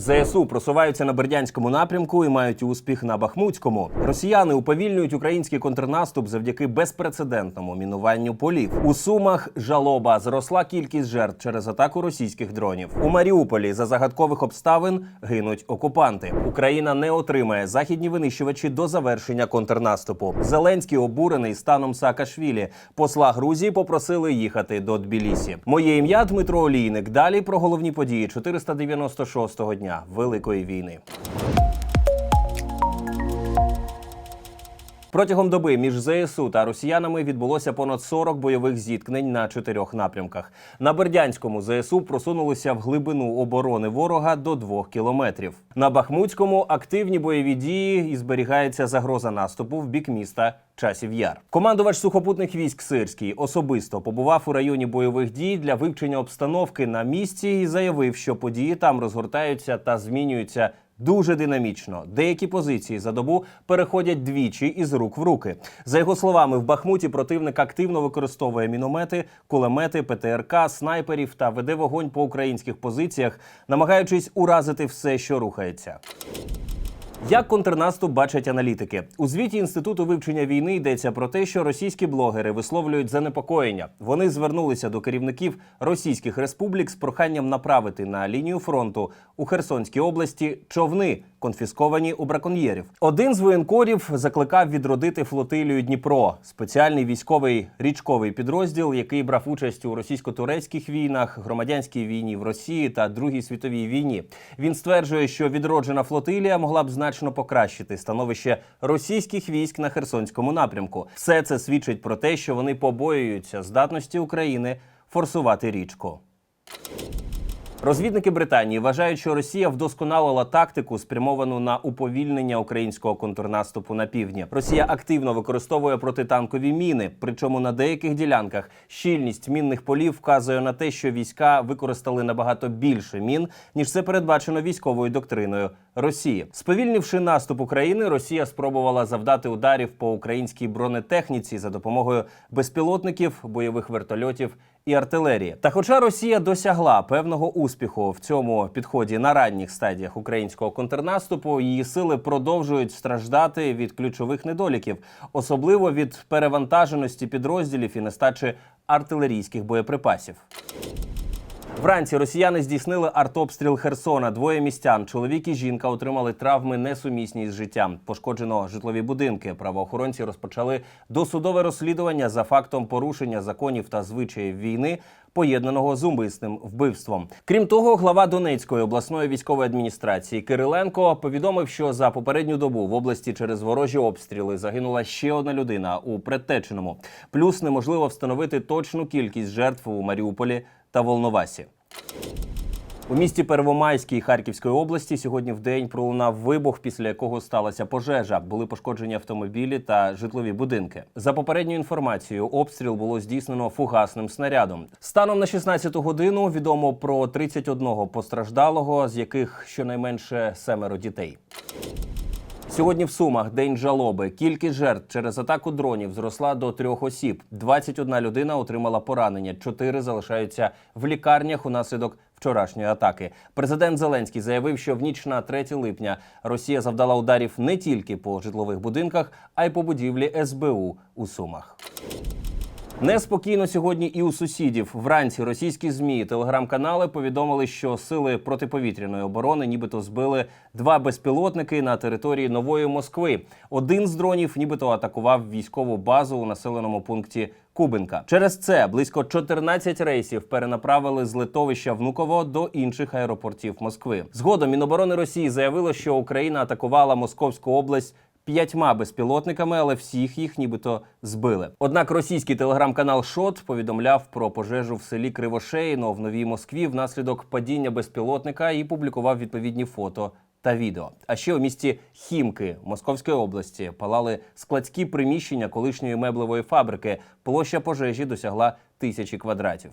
ЗСУ просуваються на Бердянському напрямку і мають успіх на Бахмутському. Росіяни уповільнюють український контрнаступ завдяки безпрецедентному мінуванню полів. У Сумах жалоба зросла кількість жертв через атаку російських дронів. У Маріуполі за загадкових обставин гинуть окупанти. Україна не отримає західні винищувачі до завершення контрнаступу. Зеленський обурений станом Саакашвілі. Посла Грузії попросили їхати до Тбілісі. Моє ім'я Дмитро Олійник. Далі про головні події 496-го дня Великої війни. Протягом доби між ЗСУ та росіянами відбулося понад 40 бойових зіткнень на чотирьох напрямках. На Бердянському ЗСУ просунулися в глибину оборони ворога до двох кілометрів. На Бахмутському активні бойові дії і зберігається загроза наступу в бік міста Часів Яр. Командувач сухопутних військ Сирський особисто побував у районі бойових дій для вивчення обстановки на місці і заявив, що події там розгортаються та змінюються дуже динамічно. Деякі позиції за добу переходять двічі із рук в руки. За його словами, в Бахмуті противник активно використовує міномети, кулемети, ПТРК, снайперів та веде вогонь по українських позиціях, намагаючись уразити все, що рухається. Як контрнаступ бачать аналітики у звіті інституту вивчення війни йдеться про те, що російські блогери висловлюють занепокоєння. Вони звернулися до керівників російських республік з проханням направити на лінію фронту у Херсонській області човни, конфісковані у браконьєрів. Один з воєнкорів закликав відродити флотилію Дніпро, спеціальний військовий річковий підрозділ, який брав участь у російсько-турецьких війнах, громадянській війні в Росії та Другій світовій війні. Він стверджує, що відроджена флотилія могла б значно покращити становище російських військ на Херсонському напрямку. Все це свідчить про те, що вони побоюються здатності України форсувати річку. Розвідники Британії вважають, що Росія вдосконалила тактику, спрямовану на уповільнення українського контрнаступу на півдні. Росія активно використовує протитанкові міни. Причому на деяких ділянках щільність мінних полів вказує на те, що війська використали набагато більше мін, ніж це передбачено військовою доктриною Росії. Сповільнивши наступ України, Росія спробувала завдати ударів по українській бронетехніці за допомогою безпілотників, бойових вертольотів і артилерії. Та, хоча Росія досягла певного успіху в цьому підході на ранніх стадіях українського контрнаступу, її сили продовжують страждати від ключових недоліків, особливо від перевантаженості підрозділів і нестачі артилерійських боєприпасів. Вранці росіяни здійснили артобстріл Херсона. Двоє містян, чоловік і жінка, отримали травми несумісні з життям. Пошкоджено житлові будинки. Правоохоронці розпочали досудове розслідування за фактом порушення законів та звичаїв війни. Поєднаного з умисним вбивством. Крім того, глава Донецької обласної військової адміністрації Кириленко повідомив, що за попередню добу в області через ворожі обстріли загинула ще одна людина у Предтеченому. Плюс неможливо встановити точну кількість жертв у Маріуполі та Волновасі. У місті Первомайській Харківської області сьогодні в день пролунав вибух, після якого сталася пожежа. Були пошкоджені автомобілі та житлові будинки. За попередньою інформацією, обстріл було здійснено фугасним снарядом. Станом на 16 годину відомо про 31 постраждалого, з яких щонайменше семеро дітей. Сьогодні в Сумах день жалоби. Кількість жертв через атаку дронів зросла до трьох осіб. 21 людина отримала поранення. Чотири залишаються в лікарнях унаслідок вчорашньої атаки. Президент Зеленський заявив, що в ніч на 3 липня Росія завдала ударів не тільки по житлових будинках, а й по будівлі СБУ у Сумах. Неспокійно сьогодні і у сусідів. Вранці російські змі телеграм-канали повідомили, що сили протиповітряної оборони нібито збили два безпілотники на території нової Москви. Один з дронів нібито атакував військову базу у населеному пункті Кубинка. Через це близько 14 рейсів перенаправили з литовища Внуково до інших аеропортів Москви. Згодом Міноборони Росії заявило, що Україна атакувала Московську область п'ятьма безпілотниками, але всіх їх нібито збили. Однак російський телеграм-канал Шот повідомляв про пожежу в селі Кривошеїно в Новій Москві внаслідок падіння безпілотника і публікував відповідні фото. Та відео. А ще у місті Хімки Московської області палали складські приміщення колишньої меблевої фабрики. Площа пожежі досягла тисячі квадратів.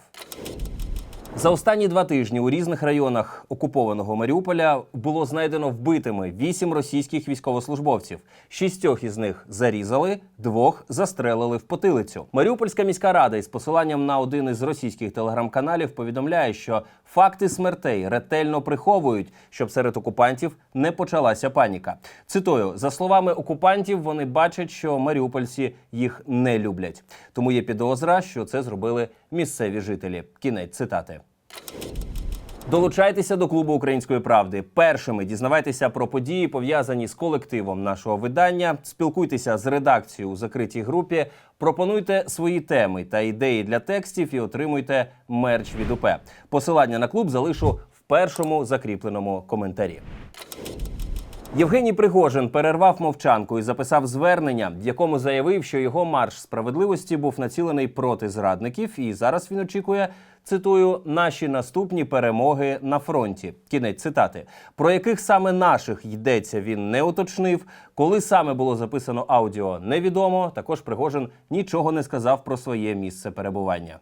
За останні два тижні у різних районах окупованого Маріуполя було знайдено вбитими вісім російських військовослужбовців. Шістьох із них зарізали, двох застрелили в потилицю. Маріупольська міська рада із посиланням на один із російських телеграм-каналів повідомляє, що факти смертей ретельно приховують, щоб серед окупантів не почалася паніка. Цитую за словами окупантів, вони бачать, що маріупольці їх не люблять. Тому є підозра, що це зробили місцеві жителі. Кінець цитати. Долучайтеся до клубу української правди. Першими дізнавайтеся про події, пов'язані з колективом нашого видання. Спілкуйтеся з редакцією у закритій групі. Пропонуйте свої теми та ідеї для текстів і отримуйте мерч від УП. Посилання на клуб залишу в першому закріпленому коментарі. Євгеній Пригожин перервав мовчанку і записав звернення, в якому заявив, що його марш справедливості був націлений проти зрадників, і зараз він очікує. Цитую наші наступні перемоги на фронті. Кінець цитати, про яких саме наших йдеться, він не уточнив. Коли саме було записано аудіо, невідомо. Також Пригожин нічого не сказав про своє місце перебування.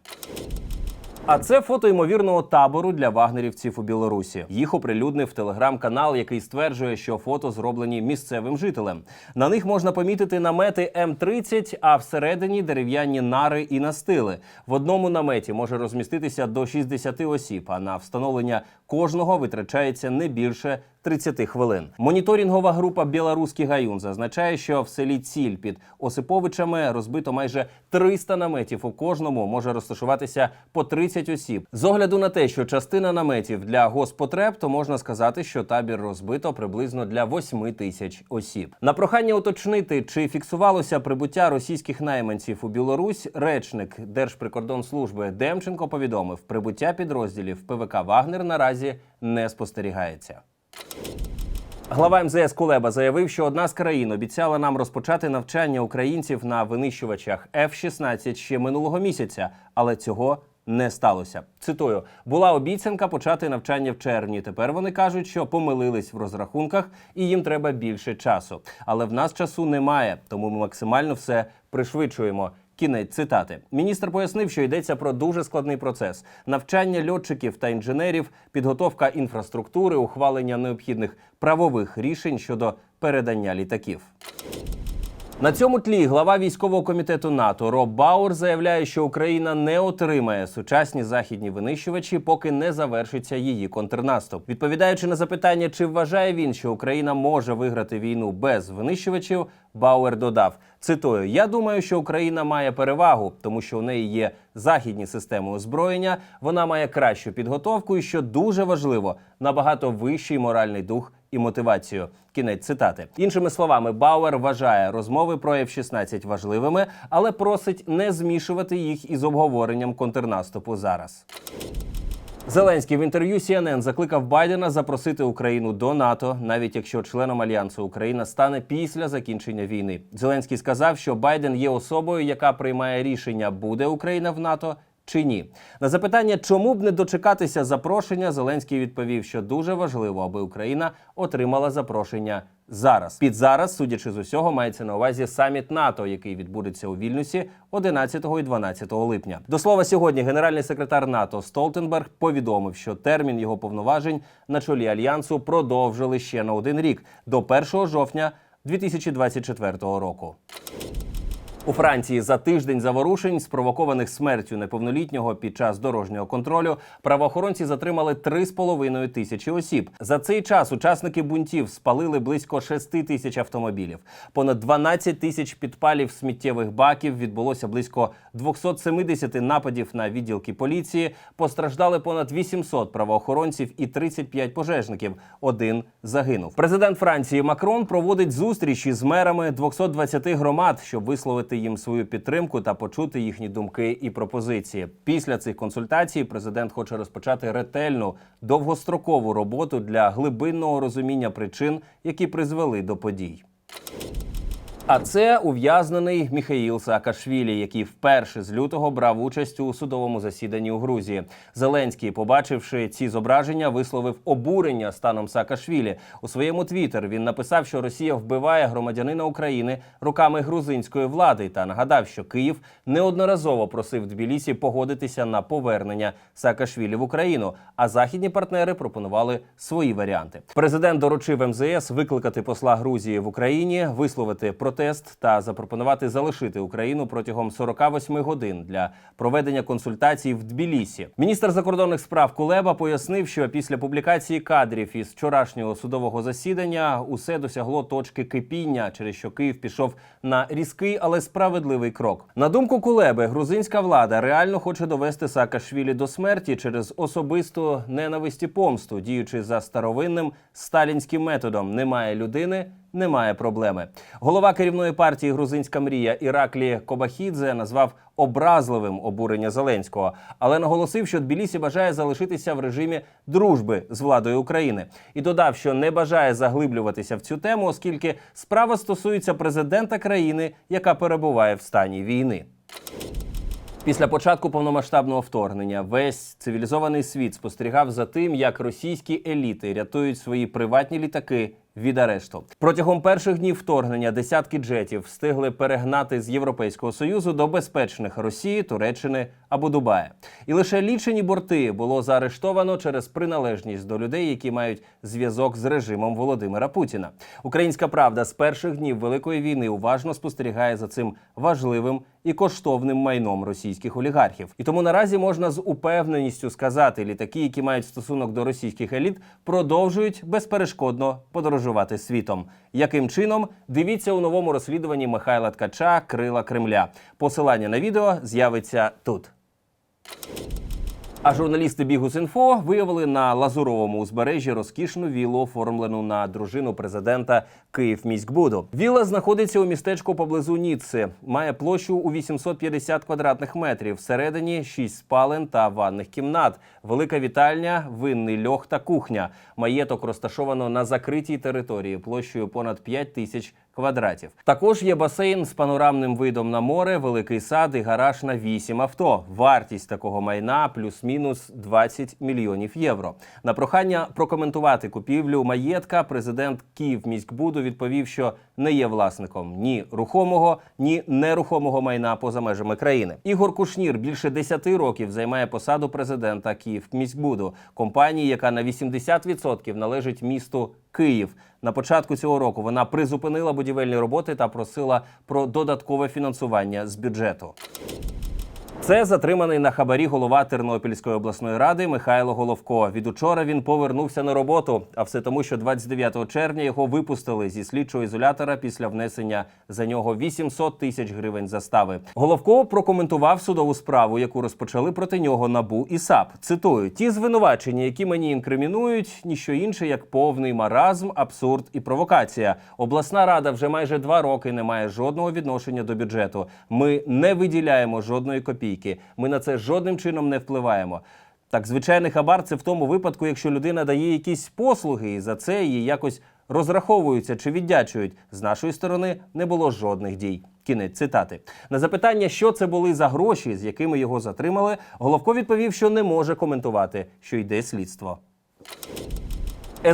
А це фото ймовірного табору для вагнерівців у Білорусі. Їх оприлюднив телеграм-канал, який стверджує, що фото зроблені місцевим жителем. На них можна помітити намети М30, а всередині дерев'яні нари і настили. В одному наметі може розміститися до 60 осіб, а на встановлення кожного витрачається не більше 30 хвилин. Моніторингова група Білоруський гаюн зазначає, що в селі Ціль під Осиповичами розбито майже 300 наметів. У кожному може розташуватися по 30 осіб. З огляду на те, що частина наметів для госпотреб, то можна сказати, що табір розбито приблизно для 8 тисяч осіб. На прохання уточнити, чи фіксувалося прибуття російських найманців у Білорусь, речник Держприкордонслужби Демченко повідомив, прибуття підрозділів ПВК Вагнер наразі не спостерігається. Глава МЗС Кулеба заявив, що одна з країн обіцяла нам розпочати навчання українців на винищувачах F-16 ще минулого місяця, але цього не сталося. Цитую: була обіцянка почати навчання в червні. Тепер вони кажуть, що помилились в розрахунках і їм треба більше часу. Але в нас часу немає, тому ми максимально все пришвидшуємо. Кінець цитати. Міністр пояснив, що йдеться про дуже складний процес: навчання льотчиків та інженерів, підготовка інфраструктури, ухвалення необхідних правових рішень щодо передання літаків. На цьому тлі глава військового комітету НАТО Роб Бауер заявляє, що Україна не отримає сучасні західні винищувачі, поки не завершиться її контрнаступ. Відповідаючи на запитання, чи вважає він, що Україна може виграти війну без винищувачів, Бауер додав: цитую: Я думаю, що Україна має перевагу, тому що у неї є західні системи озброєння, вона має кращу підготовку, і що дуже важливо, набагато вищий моральний дух і мотивацію. Кінець цитати. Іншими словами, Бауер вважає розмови про F-16 важливими, але просить не змішувати їх із обговоренням контрнаступу зараз. Зеленський в інтерв'ю CNN закликав Байдена запросити Україну до НАТО, навіть якщо членом альянсу Україна стане після закінчення війни. Зеленський сказав, що Байден є особою, яка приймає рішення, буде Україна в НАТО. Чи ні на запитання, чому б не дочекатися запрошення, Зеленський відповів, що дуже важливо, аби Україна отримала запрошення зараз. Під зараз, судячи з усього, мається на увазі саміт НАТО, який відбудеться у Вільнюсі 11 і 12 липня. До слова, сьогодні генеральний секретар НАТО Столтенберг повідомив, що термін його повноважень на чолі альянсу продовжили ще на один рік до 1 жовтня 2024 року. У Франції за тиждень заворушень, спровокованих смертю неповнолітнього під час дорожнього контролю, правоохоронці затримали 3,5 тисячі осіб. За цей час учасники бунтів спалили близько 6 тисяч автомобілів. Понад 12 тисяч підпалів сміттєвих баків відбулося близько 270 нападів на відділки поліції. Постраждали понад 800 правоохоронців і 35 пожежників. Один загинув. Президент Франції Макрон проводить зустрічі з мерами 220 громад, щоб висловити їм свою підтримку та почути їхні думки і пропозиції. Після цих консультацій президент хоче розпочати ретельну довгострокову роботу для глибинного розуміння причин, які призвели до подій. А це ув'язнений Міхаїл Саакашвілі, який вперше з лютого брав участь у судовому засіданні у Грузії. Зеленський, побачивши ці зображення, висловив обурення станом Саакашвілі. У своєму твіттер він написав, що Росія вбиває громадянина України руками грузинської влади, та нагадав, що Київ неодноразово просив Тбілісі погодитися на повернення Саакашвілі в Україну. А західні партнери пропонували свої варіанти. Президент доручив МЗС викликати посла Грузії в Україні, висловити проти протест та запропонувати залишити Україну протягом 48 годин для проведення консультацій в Тбілісі. Міністр закордонних справ Кулеба пояснив, що після публікації кадрів із вчорашнього судового засідання усе досягло точки кипіння, через що Київ пішов на різкий, але справедливий крок. На думку Кулеби, грузинська влада реально хоче довести Саакашвілі до смерті через особисту ненависть і помсту, діючи за старовинним сталінським методом. Немає людини. Немає проблеми. Голова керівної партії Грузинська мрія Іраклі Кобахідзе назвав образливим обурення Зеленського, але наголосив, що Тбілісі бажає залишитися в режимі дружби з владою України і додав, що не бажає заглиблюватися в цю тему, оскільки справа стосується президента країни, яка перебуває в стані війни. Після початку повномасштабного вторгнення весь цивілізований світ спостерігав за тим, як російські еліти рятують свої приватні літаки від арешту. Протягом перших днів вторгнення десятки джетів встигли перегнати з Європейського союзу до безпечних Росії, Туреччини або Дубая. І лише лічені борти було заарештовано через приналежність до людей, які мають зв'язок з режимом Володимира Путіна. Українська правда з перших днів великої війни уважно спостерігає за цим важливим і коштовним майном російських олігархів. І тому наразі можна з упевненістю сказати, літаки, які мають стосунок до російських еліт, продовжують безперешкодно подорожувати світом. Яким чином дивіться у новому розслідуванні Михайла Ткача Крила Кремля? Посилання на відео з'явиться тут. А журналісти Бігус.Інфо виявили на Лазуровому узбережжі розкішну віллу, оформлену на дружину президента Київміськбуду. Вілла знаходиться у містечку поблизу Ніцци, має площу у 850 квадратних метрів. Всередині 6 спален та ванних кімнат, велика вітальня, винний льох та кухня. Маєток розташовано на закритій території площею понад 5 тисяч квадратів. Також є басейн з панорамним видом на море, великий сад і гараж на 8 авто. Вартість такого майна плюс-мінус 20 мільйонів євро. На прохання прокоментувати купівлю маєтка президент Київміськбуду відповів, що не є власником ні рухомого, ні нерухомого майна поза межами країни. Ігор Кушнір більше 10 років займає посаду президента Київміськбуду, компанії, яка на 80% належить місту Київ. На початку цього року вона призупинила будівельні роботи та просила про додаткове фінансування з бюджету. Це затриманий на хабарі голова Тернопільської обласної ради Михайло Головко. Від учора він повернувся на роботу. А все тому, що 29 червня його випустили зі слідчого ізолятора після внесення за нього 800 тисяч гривень застави. Головко прокоментував судову справу, яку розпочали проти нього набу і САП. Цитую: ті звинувачення, які мені інкримінують, ніщо інше як повний маразм, абсурд і провокація. Обласна рада вже майже два роки не має жодного відношення до бюджету. Ми не виділяємо жодної копійки. Ми на це жодним чином не впливаємо. Так, звичайний хабар це в тому випадку, якщо людина дає якісь послуги, і за це її якось розраховуються чи віддячують. З нашої сторони не було жодних дій. Кінець цитати на запитання, що це були за гроші, з якими його затримали. Головко відповів, що не може коментувати, що йде слідство.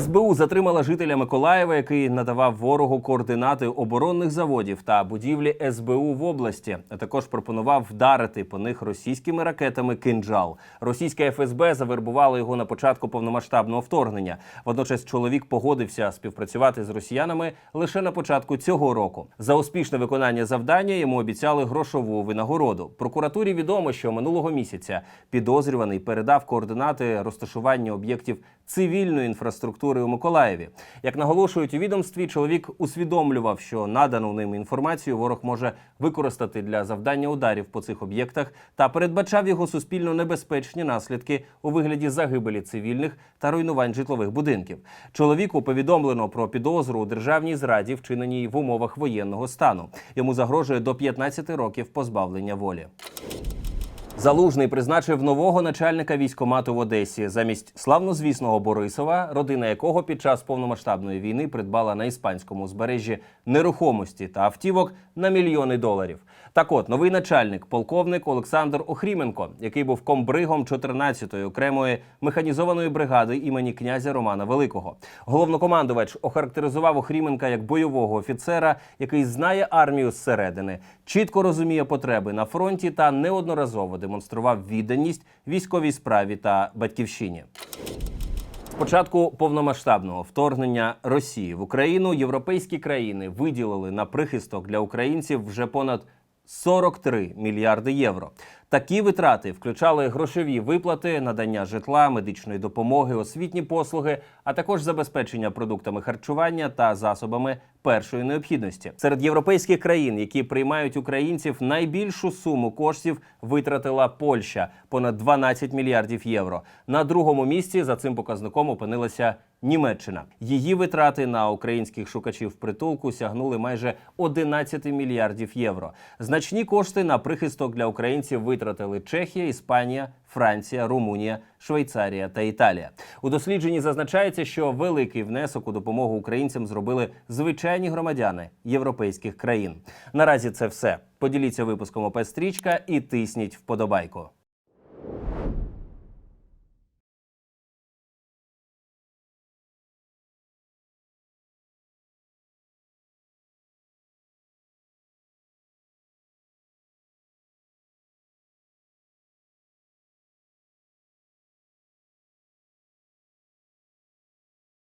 СБУ затримала жителя Миколаєва, який надавав ворогу координати оборонних заводів та будівлі СБУ в області. А також пропонував вдарити по них російськими ракетами кинджал. Російська ФСБ завербувала його на початку повномасштабного вторгнення. Водночас чоловік погодився співпрацювати з росіянами лише на початку цього року. За успішне виконання завдання йому обіцяли грошову винагороду. Прокуратурі відомо, що минулого місяця підозрюваний передав координати розташування об'єктів цивільної інфраструктури у Миколаєві. Як наголошують у відомстві, чоловік усвідомлював, що надану ним інформацію ворог може використати для завдання ударів по цих об'єктах та передбачав його суспільно небезпечні наслідки у вигляді загибелі цивільних та руйнувань житлових будинків. Чоловіку повідомлено про підозру у державній зраді, вчиненій в умовах воєнного стану. Йому загрожує до 15 років позбавлення волі. Залужний призначив нового начальника військомату в Одесі замість славнозвісного Борисова, родина якого під час повномасштабної війни придбала на іспанському узбережжі нерухомості та автівок на мільйони доларів. Так от новий начальник, полковник Олександр Охріменко, який був комбригом 14-ї окремої механізованої бригади імені князя Романа Великого. Головнокомандувач охарактеризував Охріменка як бойового офіцера, який знає армію зсередини, чітко розуміє потреби на фронті та неодноразово демонстрував відданість військовій справі та батьківщині. початку повномасштабного вторгнення Росії в Україну європейські країни виділили на прихисток для українців вже понад 43 мільярди євро. Такі витрати включали грошові виплати, надання житла, медичної допомоги, освітні послуги, а також забезпечення продуктами харчування та засобами першої необхідності. Серед європейських країн, які приймають українців, найбільшу суму коштів витратила Польща понад 12 мільярдів євро. На другому місці за цим показником опинилася Німеччина. Її витрати на українських шукачів притулку сягнули майже 11 мільярдів євро. Значні кошти на прихисток для українців витратили Чехія, Іспанія, Франція, Румунія, Швейцарія та Італія. У дослідженні зазначається, що великий внесок у допомогу українцям зробили звичайні громадяни європейських країн. Наразі це все. Поділіться випуском ОП Стрічка і тисніть вподобайку.